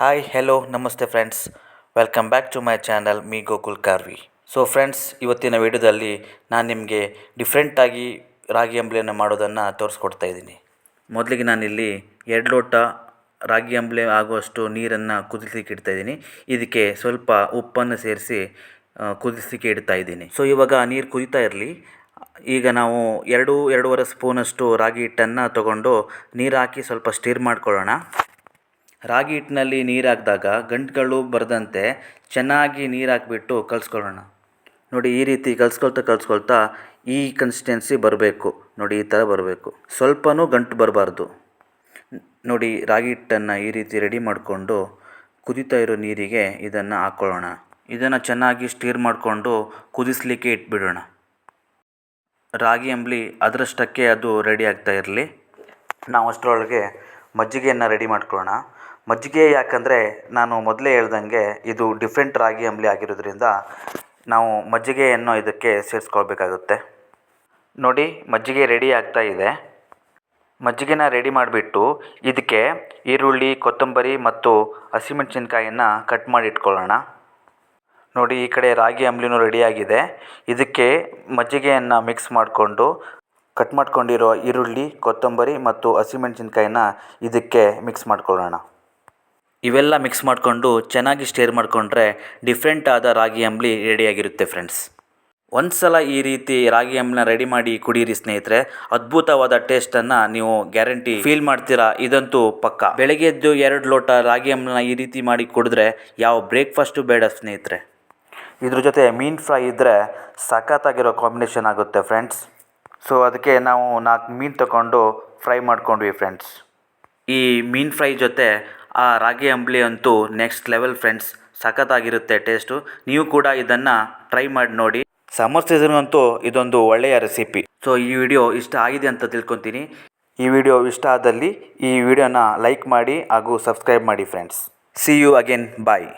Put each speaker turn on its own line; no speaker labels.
Hi hello ನಮಸ್ತೆ friends welcome back to my channel me Gokul Karvi so friends ಇವತ್ತಿನ ವಿಡಿಯೋದಲ್ಲಿ ನಾನು ನಿಮಗೆ ಡಿಫ್ರೆಂಟಾಗಿ ರಾಗಿ ಅಂಬ್ಲಿಯನ್ನು ಮಾಡೋದನ್ನು ತೋರಿಸ್ಕೊಡ್ತಾ ಇದ್ದೀನಿ. ಮೊದಲಿಗೆ ನಾನಿಲ್ಲಿ ಎರಡು ಲೋಟ ರಾಗಿ ಅಂಬ್ಲೆ ಆಗುವಷ್ಟು ನೀರನ್ನು ಕುದಿಸಲಿಕ್ಕೆ ಇಡ್ತಾ ಇದ್ದೀನಿ. ಇದಕ್ಕೆ ಸ್ವಲ್ಪ ಉಪ್ಪನ್ನು ಸೇರಿಸಿ ಕುದಿಸಲಿಕ್ಕೆ ಇಡ್ತಾ ಇದ್ದೀನಿ. ಸೊ ಇವಾಗ ನೀರು ಕುದಿತಾ ಇರಲಿ. ಈಗ ನಾವು ಎರಡು, ಎರಡೂವರೆ ಸ್ಪೂನಷ್ಟು ರಾಗಿ ಹಿಟ್ಟನ್ನು ತಗೊಂಡು ನೀರು ಹಾಕಿ ಸ್ವಲ್ಪ ಸ್ಟಿರ್ ಮಾಡ್ಕೊಳ್ಳೋಣ. ರಾಗಿ ಹಿಟ್ಟಿನಲ್ಲಿ ನೀರು ಹಾಕಿದಾಗ ಗಂಟುಗಳು ಬರದಂತೆ ಚೆನ್ನಾಗಿ ನೀರು ಹಾಕಿಬಿಟ್ಟು ಕಲಿಸ್ಕೊಳ್ಳೋಣ. ನೋಡಿ ಈ ರೀತಿ ಕಲಿಸ್ಕೊಳ್ತಾ ಕಲಿಸ್ಕೊಳ್ತಾ ಈ ಕನ್ಸಿಸ್ಟೆನ್ಸಿ ಬರಬೇಕು. ನೋಡಿ ಈ ಥರ ಬರಬೇಕು. ಸ್ವಲ್ಪನೂ ಗಂಟು ಬರಬಾರ್ದು. ನೋಡಿ ರಾಗಿ ಹಿಟ್ಟನ್ನು ಈ ರೀತಿ ರೆಡಿ ಮಾಡಿಕೊಂಡು ಕುದೀತಾ ಇರೋ ನೀರಿಗೆ ಇದನ್ನು ಹಾಕ್ಕೊಳ್ಳೋಣ. ಇದನ್ನು ಚೆನ್ನಾಗಿ ಸ್ಟೀರ್ ಮಾಡಿಕೊಂಡು ಕುದಿಸ್ಲಿಕ್ಕೆ ಇಟ್ಬಿಡೋಣ. ರಾಗಿ ಅಂಬ್ಲಿ ಅದರಷ್ಟಕ್ಕೆ ಅದು ರೆಡಿ ಆಗ್ತಾ ಇರಲಿ. ನಾವು ಅಷ್ಟರೊಳಗೆ ಮಜ್ಜಿಗೆಯನ್ನು ರೆಡಿ ಮಾಡ್ಕೊಳ್ಳೋಣ. ಮಜ್ಜಿಗೆ ಯಾಕಂದರೆ ನಾನು ಮೊದಲೇ ಹೇಳ್ದಂಗೆ ಇದು ಡಿಫ್ರೆಂಟ್ ರಾಗಿ ಅಂಬಲಿ ಆಗಿರೋದ್ರಿಂದ ನಾವು ಮಜ್ಜಿಗೆಯನ್ನು ಇದಕ್ಕೆ ಸೇರಿಸ್ಕೊಳ್ಬೇಕಾಗುತ್ತೆ. ನೋಡಿ, ಮಜ್ಜಿಗೆ ರೆಡಿ ಆಗ್ತಾ ಇದೆ. ಮಜ್ಜಿಗೆನ ರೆಡಿ ಮಾಡಿಬಿಟ್ಟು ಇದಕ್ಕೆ ಈರುಳ್ಳಿ, ಕೊತ್ತಂಬರಿ ಮತ್ತು ಹಸಿಮೆಣಸಿನ್ಕಾಯನ್ನು ಕಟ್ ಮಾಡಿ ಇಟ್ಕೊಳ್ಳೋಣ. ನೋಡಿ, ಈ ಕಡೆ ರಾಗಿ ಅಂಬ್ಲಿನೂ ರೆಡಿಯಾಗಿದೆ ಇದಕ್ಕೆ ಮಜ್ಜಿಗೆಯನ್ನು ಮಿಕ್ಸ್ ಮಾಡಿಕೊಂಡು ಕಟ್ ಮಾಡ್ಕೊಂಡಿರೋ ಈರುಳ್ಳಿ, ಕೊತ್ತಂಬರಿ ಮತ್ತು ಹಸಿಮೆಣಸಿನ್ಕಾಯಿನ ಇದಕ್ಕೆ ಮಿಕ್ಸ್ ಮಾಡ್ಕೊಳ್ಳೋಣ. ಇವೆಲ್ಲ ಮಿಕ್ಸ್ ಮಾಡಿಕೊಂಡು ಚೆನ್ನಾಗಿ ಸ್ಟೇರ್ ಮಾಡಿಕೊಂಡ್ರೆ ಡಿಫ್ರೆಂಟ್ ಆದ ರಾಗಿ ಅಂಬ್ಲಿ ರೆಡಿಯಾಗಿರುತ್ತೆ ಫ್ರೆಂಡ್ಸ್ ಒಂದು ಸಲ ಈ ರೀತಿ ರಾಗಿ ಅಂಬ್ಲನ್ನ ರೆಡಿ ಮಾಡಿ ಕುಡೀರಿ ಸ್ನೇಹಿತರೆ, ಅದ್ಭುತವಾದ ಟೇಸ್ಟನ್ನು ನೀವು ಗ್ಯಾರಂಟಿ ಫೀಲ್ ಮಾಡ್ತೀರಾ? ಇದಂತೂ ಪಕ್ಕ. ಬೆಳಗ್ಗೆ ಎದ್ದು ಎರಡು ಲೋಟ ರಾಗಿ ಅಂಬ್ಲನ್ನ ಈ ರೀತಿ ಮಾಡಿ ಕುಡಿದ್ರೆ ಯಾವ ಬ್ರೇಕ್ಫಾಸ್ಟು ಬೇಡ ಸ್ನೇಹಿತರೆ. ಇದ್ರ ಜೊತೆ ಮೀನು ಫ್ರೈ ಇದ್ದರೆ ಸಖತ್ತಾಗಿರೋ ಕಾಂಬಿನೇಷನ್ ಆಗುತ್ತೆ ಫ್ರೆಂಡ್ಸ್ ಸೊ ಅದಕ್ಕೆ ನಾವು ನಾಲ್ಕು ಮೀನು ತಗೊಂಡು ಫ್ರೈ ಮಾಡ್ಕೊಂಡ್ವಿ ಫ್ರೆಂಡ್ಸ್ ಈ ಮೀನು ಫ್ರೈ ಜೊತೆ ಆ ರಾಗಿ ಅಂಬ್ಲಿ ಅಂತೂ ನೆಕ್ಸ್ಟ್ ಲೆವೆಲ್ ಫ್ರೆಂಡ್ಸ್ ಸಖತ್ತಾಗಿರುತ್ತೆ ಟೇಸ್ಟು ನೀವು ಕೂಡ ಇದನ್ನು ಟ್ರೈ ಮಾಡಿ ನೋಡಿ. ಸಮ್ಮರ್ ಸೀಸನ್ಗಂತೂ ಇದೊಂದು ಒಳ್ಳೆಯ ರೆಸಿಪಿ ಸೊ ಈ ವಿಡಿಯೋ ಇಷ್ಟ ಆಗಿದೆ ಅಂತ ತಿಳ್ಕೊತೀನಿ. ಈ ವಿಡಿಯೋ ಇಷ್ಟ ಆದಲ್ಲಿ ಈ ವಿಡಿಯೋನ ಲೈಕ್ ಮಾಡಿ ಹಾಗೂ ಸಬ್ಸ್ಕ್ರೈಬ್ ಮಾಡಿ friends see you again bye